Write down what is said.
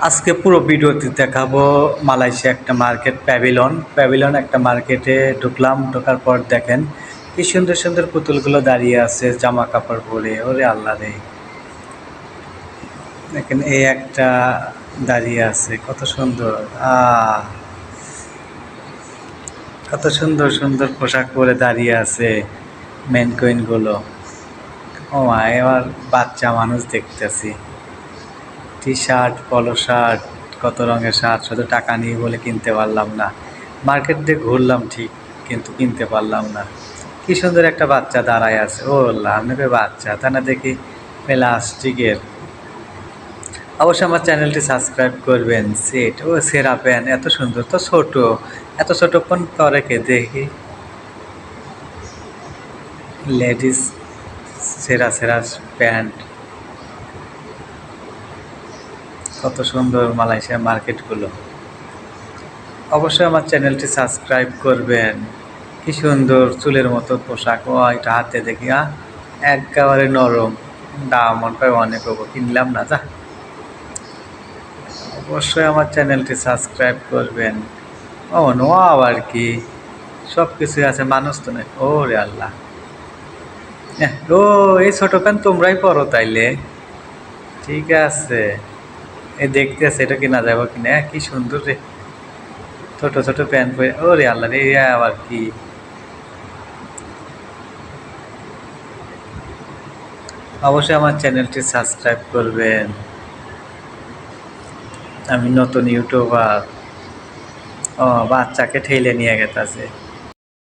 আজকে পুরো ভিডিওতে দেখাবো মালয়েশিয়া একটা মার্কেট, প্যাভিলন। প্যাভিলন একটা মার্কেটে ঢুকলাম, ঢোকার পর দেখেন কি সুন্দর সুন্দর পুতুলগুলো দাঁড়িয়ে আছে জামা কাপড় পরে। ওরে আল্লাহ রে। দেখেন এই একটা দাঁড়িয়ে আছে, কত সুন্দর। আহ! কত সুন্দর সুন্দর পোশাক পরে দাঁড়িয়ে আছে মেনকোইনগুলো ও মা এবার বাচ্চা মানুষ দেখতেছি। টি শার্ট পলো শার্ট, কত রঙের শার্ট, শুধু টাকা নিয়ে বলে কিনতে পারলাম না। মার্কেট দিয়ে ঘুরলাম ঠিক, কিন্তু কিনতে পারলাম না। কি সুন্দর একটা বাচ্চা দাঁড়ায় আছে। ও আপনাকে বাচ্চা, তা না দেখি প্লাস্টিকের। অবশ্যই আমার চ্যানেলটি সাবস্ক্রাইব করবেন। সেট, ও সেরা প্যান, এত সুন্দর, তো ছোট। এত ছোট কোন করে কে দেখি? লেডিস সেরা সেরা প্যান্ট। কত সুন্দর মালয়েশিয়া মার্কেটগুলো। অবশ্যই আমার চ্যানেলটি সাবস্ক্রাইব করবেন। কি সুন্দর চুলের মতো পোশাক। ও, এটা হাতে দেখি একেবারে নরম। দাম মনে অনেক হব, কিনলাম না, যা। অবশ্যই আমার চ্যানেলটি সাবস্ক্রাইব করবেন। ও নো আবার কি। সব কিছুই আছে, মানুষ তো নেই ও রে আল্লাহ ও, এই ছোটো প্যান্ট তোমরাই পরো তাইলে। ঠিক আছে। এই দেখতে আছে এটা কিনা যাব কিনা? কি সুন্দর রে। ছোট ছোট প্যান্ট পরে ও রে আল্লাহ রে আবার কি? অবশ্যই আমার চ্যানেলটি সাবস্ক্রাইব করবেন। আমি নতুন ইউটিউবার। ও, বাচ্চাকে ঠেলে নিয়ে গেছে